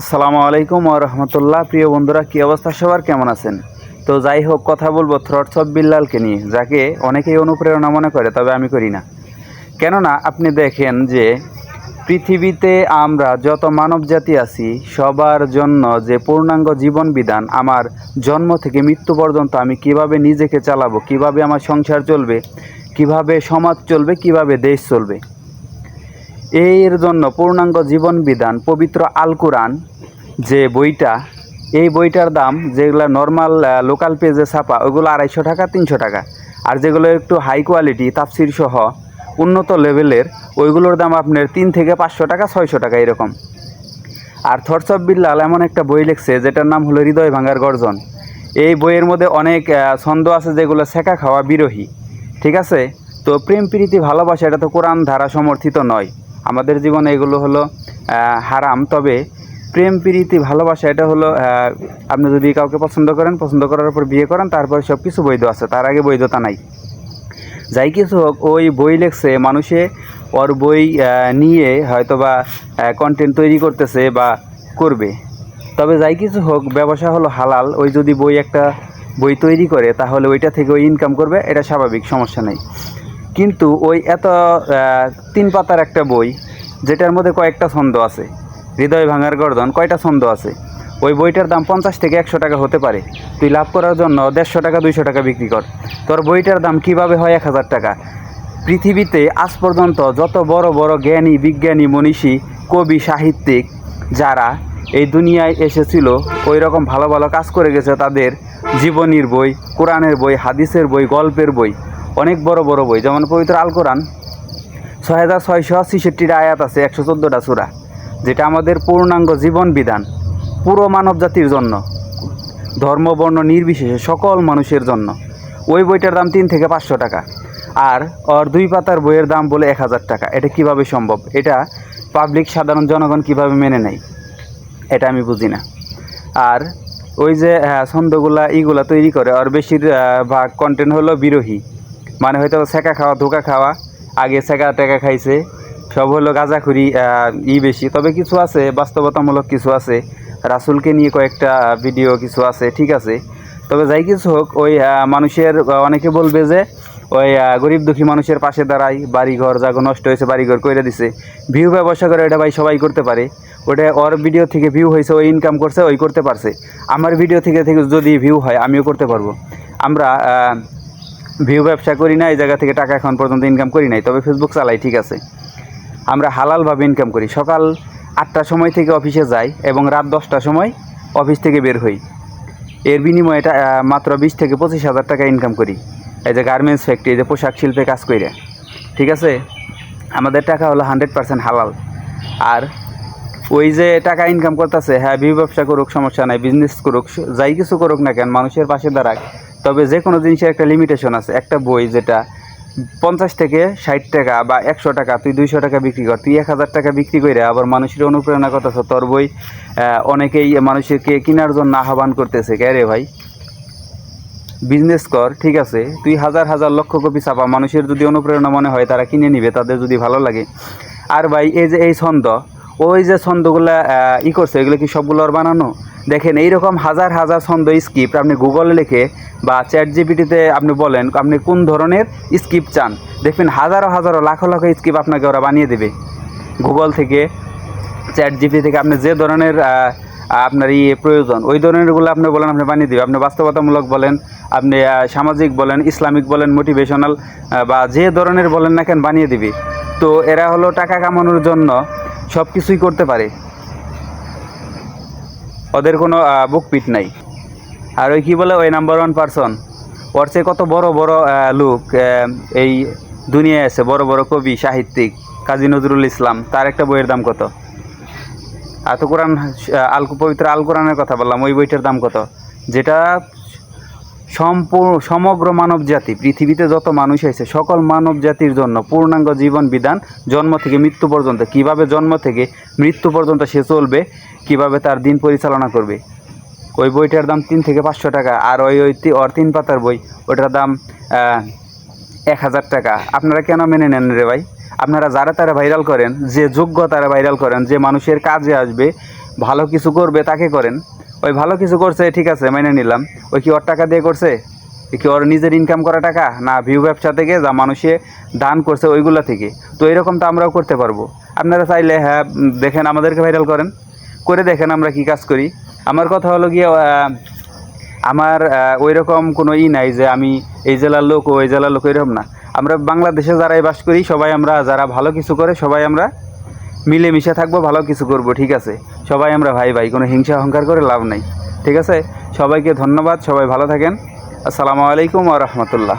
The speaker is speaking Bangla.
আসসালামু আলাইকুম ও রহমতুল্লাহ। প্রিয় বন্ধুরা, কী অবস্থা? সবার কেমন আছেন? তো যাই হোক, কথা বলব থ্রটস অফ বিল্লালকে নিয়ে, যাকে অনেকেই অনুপ্রেরণা মনে করে, তবে আমি করি না। কেননা আপনি দেখেন যে পৃথিবীতে আমরা যত মানব জাতি আছি, সবার জন্য যে পূর্ণাঙ্গ জীবন বিধান আমার জন্ম থেকে মৃত্যু পর্যন্ত আমি কীভাবে নিজেকে চালাবো, কীভাবে আমার সংসার চলবে, কীভাবে সমাজ চলবে, কীভাবে দেশ চলবে এর জন্য পূর্ণাঙ্গ জীবন বিধান পবিত্র আল কোরআন, যে বইটা, এই বইটার দাম যেগুলো নর্মাল লোকাল পেজে ছাপা, ওগুলো আড়াইশো টাকা, তিনশো টাকা। আর যেগুলো একটু হাই কোয়ালিটি তাফসির সহ উন্নত লেভেলের ওইগুলোর দাম আপনার তিন থেকে পাঁচশো টাকা, ছয়শো টাকা এরকম। আর অফ বিল্লাল এমন একটা বই লিখছে, যেটার নাম হলো হৃদয় ভাঙার গর্জন। এই বইয়ের মধ্যে অনেক ছন্দ আছে যেগুলো শেখা খাওয়া বিরোহী, ঠিক আছে? তো প্রেম, প্রীতি, ভালোবাসা, এটা তো কোরআন ধারা সমর্থিত নয়। আমাদের জীবনে এগুলো হলো হারাম। তবে প্রেম, প্রীতি, ভালোবাসা, এটা হলো আপনি যদি কাউকে পছন্দ করেন, পছন্দ করার পর বিয়ে করেন, তারপরে সব কিছু বৈধ আছে, তার আগে বৈধতা নাই। যাই কিছু হোক, ওই বই লেখছে, মানুষে ওর বই নিয়ে হয়তো বা কন্টেন্ট তৈরি করতেছে বা করবে। তবে যাই কিছু হোক, ব্যবসা হলো হালাল। ওই যদি বই একটা বই তৈরি করে, তাহলে ওইটা থেকে ওই ইনকাম করবে, এটা স্বাভাবিক, সমস্যা নেই। কিন্তু ওই এত তিন পাতার একটা বই, যেটার মধ্যে কয়েকটা ছন্দ আছে। হৃদয় ভাঙার গর্দন, কয়টা ছন্দ আছে? ওই বইটার দাম পঞ্চাশ থেকে একশো টাকা হতে পারে। তুই লাভ করার জন্য দেড়শো টাকা, দুইশো টাকা বিক্রি কর। তোর বইটার দাম কীভাবে হয় এক হাজার টাকা? পৃথিবীতে আজ পর্যন্ত যত বড় বড় জ্ঞানী, বিজ্ঞানী, মনীষী, কবি, সাহিত্যিক যারা এই দুনিয়ায় এসেছিল ওই রকম ভালো ভালো কাজ করে গেছে, তাদের জীবনীর বই, কোরআনের বই, হাদিসের বই, গল্পের বই অনেক বড় বড় বই যেমন পবিত্র আল কোরআন। ছয় হাজার ছয়শো ছেষট্টিটা আয়াত আছে একশো চোদ্দোটা সুরা যেটা আমাদের পূর্ণাঙ্গ জীবন বিধান পুরো মানব জাতির জন্য ধর্ম বর্ণ নির্বিশেষে সকল মানুষের জন্য। ওই বইটার দাম তিন থেকে পাঁচশো টাকা আর ওর দুই পাতার বইয়ের দাম বলে এক হাজার টাকা। এটা কীভাবে সম্ভব? এটা পাবলিক সাধারণ জনগণ কীভাবে মেনে নেয়? এটা আমি বুঝি না। আর ওই যে হ্যাঁ, ছন্দগুলা ইগুলা তৈরি করে আর বেশির ভাগ কন্টেন্ট হলো বিরোহী। মানে হয়তো সেকা খাওয়া, ধোকা খাওয়া, আগে সেকা টেকা খাইছে, সব হলো গাঁজাখুরি ই বেশি। তবে কিছু আছে, বাস্তবতামূলক কিছু আছে। রাসুলকে নিয়ে কয়েকটা ভিডিও কিছু আছে, ঠিক আছে। তবে যাই কিছু হোক, ওই মানুষের অনেকে বলবে যে, ওই গরিব দুঃখী মানুষের পাশে দাঁড়াই বাড়িঘর যাগো নষ্ট হয়েছে, বাড়িঘর করে দিছে। ভিউ ব্যবসা করে এটা ভাই সবাই করতে পারে। ওটা ওর ভিডিও থেকে ভিউ হয়েছে, ওই ইনকাম করছে, ওই করতে পারছে। আমার ভিডিও থেকে থেকে যদি ভিউ হয়, আমিও করতে পারব। আমরা ভিউ ব্যবসা করি না, এই জায়গা থেকে টাকা এখন পর্যন্ত ইনকাম করি নাই, তবে ফেসবুক চালাই, ঠিক আছে। আমরা হালালভাবে ইনকাম করি। সকাল আটটার সময় থেকে অফিসে যাই এবং রাত দশটার সময় অফিস থেকে বের হই। এর বিনিময়ে মাত্র বিশ থেকে পঁচিশ হাজার টাকা ইনকাম করি। এই যে গার্মেন্টস ফ্যাক্টরি এই যে পোশাক শিল্পে কাজ করে ঠিক আছে? আমাদের টাকা হলো হান্ড্রেড পার্সেন্ট হালাল। আর ওই যে টাকা ইনকাম করতেছে হ্যাঁ বিউ ব্যবসা করুক, সমস্যা নাই বিজনেস করুক, যাই কিছু করুক না কেন, মানুষের পাশে দাঁড়াক। তবে যে কোনো জিনিসের একটা লিমিটেশন আছে। একটা বই যেটা পঞ্চাশ থেকে ষাট টাকা বা একশো টাকা, তুই দুইশো টাকা বিক্রি কর, তুই এক হাজার টাকা বিক্রি করে আবার মানুষের অনুপ্রেরণা করতেছ, তোর বই অনেকেই মানুষকে কেনার জন্য আহ্বান করতেছে কে রে ভাই? বিজনেস কর, ঠিক আছে, তুই হাজার হাজার লক্ষ কপি ছাপা, মানুষের যদি অনুপ্রেরণা মনে হয় তারা কিনে নিবে, তাদের যদি ভালো লাগে। আর ভাই, এই যে এই ছন্দ ওই যে ছন্দগুলা ই করছে, এগুলো কি সবগুলো ওর বানানো? দেখেন, এইরকম হাজার হাজার ছন্দ স্ক্রিপ্ট আপনি গুগলে লিখে বা চ্যাট জিপিটিতে আপনি বলেন, আপনি কোন ধরনের স্ক্রিপ্ট চান? দেখবেন হাজারো হাজারো, লাখো লাখো স্ক্রিপ্ট আপনাকে ওরা বানিয়ে দেবে। গুগল থেকে চ্যাট জিপি থেকে আপনি যে ধরনের আপনার ইয়ে প্রয়োজন, ওই ধরনেরগুলো আপনি বলেন, আপনি বানিয়ে দিবে। আপনি বাস্তবতামূলক বলেন, আপনি সামাজিক বলেন, ইসলামিক বলেন মোটিভেশনাল বা যে ধরনের বলেন না কেন, বানিয়ে দিবে। তো এরা হলো টাকা কামানোর জন্য সব কিছুই করতে পারে। ওদের কোনো বুকপিট নাই। আর ওই কী বলে, ওই নাম্বার ওয়ান পারসন ওর চেয়ে কত বড় বড় লোক এই দুনিয়ায় আছে, বড় বড় কবি, সাহিত্যিক, কাজী নজরুল ইসলাম, তার একটা বইয়ের দাম কত? আর তো কোরআন আল, পবিত্র আল কোরআনের কথা বললাম, ওই বইটার দাম কত? যেটা সমগ্র মানব জাতি পৃথিবীতে যত মানুষ আছে, সকল মানব জাতির জন্য পূর্ণাঙ্গ জীবন বিধান জন্ম থেকে মৃত্যু পর্যন্ত, কীভাবে জন্ম থেকে মৃত্যু পর্যন্ত সে চলবে, কীভাবে তার দিন পরিচালনা করবে। ওই বইটার দাম তিন থেকে পাঁচশো টাকা, আর ওই ওই ওর তিন পাতার বই, ওটার দাম এক হাজার টাকা। আপনারা কেন মেনে নেন রে ভাই? আপনারা যারা তারা ভাইরাল করেন, যে যোগ্য তারা ভাইরাল করেন, যে মানুষের কাজে আসবে, ভালো কিছু করবে তাকে করেন। ওই ভালো কিছু করছে, ঠিক আছে, মেনে নিলাম। ওই কি ওর টাকা দিয়ে করছে? কি ওর নিজের ইনকাম করা টাকা? না ভিউ ব্যবসা থেকে যা মানুষে দান করছে ওইগুলো থেকে। তো এরকম তো আমরাও করতে পারব। আপনারা চাইলে হ্যাঁ দেখেন আমাদেরকে ভাইরাল করেন। করে দেখেন আমরা কি কাজ করি। আমার কথা হলো গিয়ে আমার ওই রকম কোনো ই নাই যে আমি এই জেলার লোক, ওই জেলার লোক, এরকম না। আমরা বাংলাদেশে যারাই বাস করি, সবাই আমরা, যারা ভালো কিছু করে, সবাই আমরা মিলেমিশে থাকব, ভালো কিছু করব, ঠিক আছে? সবাই আমরা ভাই ভাই, কোনো হিংসা অহংকার করে লাভ নাই, ঠিক আছে? সবাইকে ধন্যবাদ, সবাই ভালো থাকেন। আসসালামু আলাইকুম আ রহমতুল্লাহ।